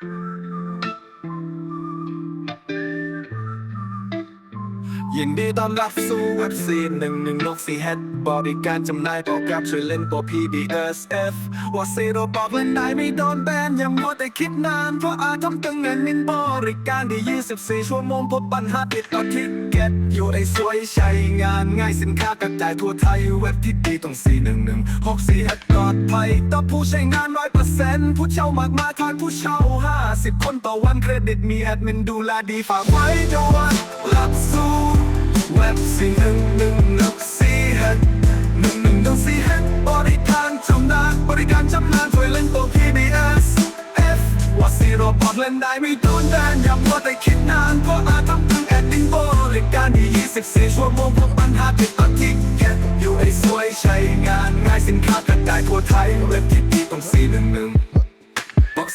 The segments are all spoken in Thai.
Thank you. ยินดีต้อนรับสู่เว็บซีหนึ่งหนึ่งนกสีเฮดบริการจำหน่ายโปรแกรมช่วยเล่นตัว PBSF ว่าซีโรบอกเล่นได้ไม่โดนแบนย่ามัวแต่คิดนาน เพราะอาจทำตึงเงินนินบริการดี 24 ชั่วโมงพบปัญหาติดต่อทิกเก็ตอยู่ไอ้สวยใช้งานง่ายสินค้ากระจายทั่วไทยเว็บที่ดีต้อง4 1 1 6 4 h ปลอดภัยต่อผู้ใช้งานร้อยเปอร์เซ็นต์ผู้เช่ามากมายทานผู้เช่า 50 คนต่อวันเครดิตมีแอดมินดูแลดีฝากไว้ด้วยรับสู่เว็บสี่หนึ่งหนึ่งหนึ่งสี่ เฮดหนึ่งหนึ่งนึ่งสี่เฮดบริการจำหน่ายบริการจำหน่ายช่วยเล่นตัว PBS F ว่าซีโร่พอดเล่นได้ไม่โดนแบนย่ามัวแต่คิดนานเพราะอาจทำตึงแอดดินบริการดี24ชั่วโมงพบปัญหาติดต่อทิกเก็ตอยู่ไอ้สวยใช้งานง่ายสินค้ากระจายทั่วไทยเว็บที่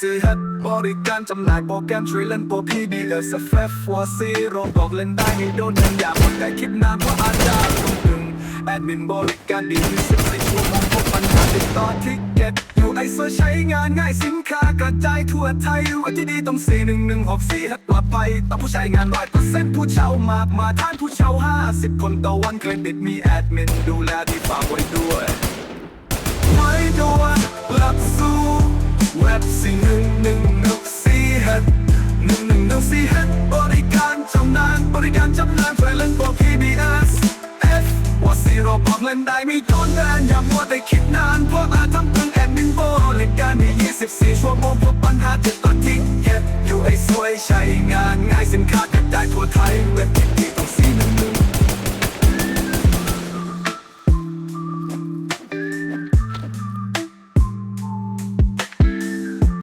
ซื้อฮัดบริการจำหน่ายโปรแกรมช่วยเล่นโปรพีดีเอสเฟฟวอซีโรบอกเล่นได้ไม่โดนเงินอย่าหมดแต่คิดนานเพราะอาจจะต้องตึงแอดมินบริการดีที่สุดในชั่วโมงพบปัญหาติดต่อทิกเก็ตอยู่ไอเซใช้งานง่ายสินค้ากระจายทั่วไทยวันที่ดีต้องสี่หนึ่งหนึ่งหกสี่ฮัดปลอดภัยต่อผู้ใช้งานร้อยเปอร์เซ็นต์ผู้เช่ามากมาท่านผู้เช่าห้าสิบคนต่อวันเครดิตมีแอดมินดูแลที่ฝากไว้ด้วย นึ่งหนึ่งหนึ่งสี่เฮดหนึ่งหนึ่งหนึ่งสี่เฮดบริการจำนานบริการจำหน่ายช่วยเล่นตัว PBS F ว่าซีโร่บอกเล่นได้ไม่ต้นแดนอย่ามัวแต่คิดนาน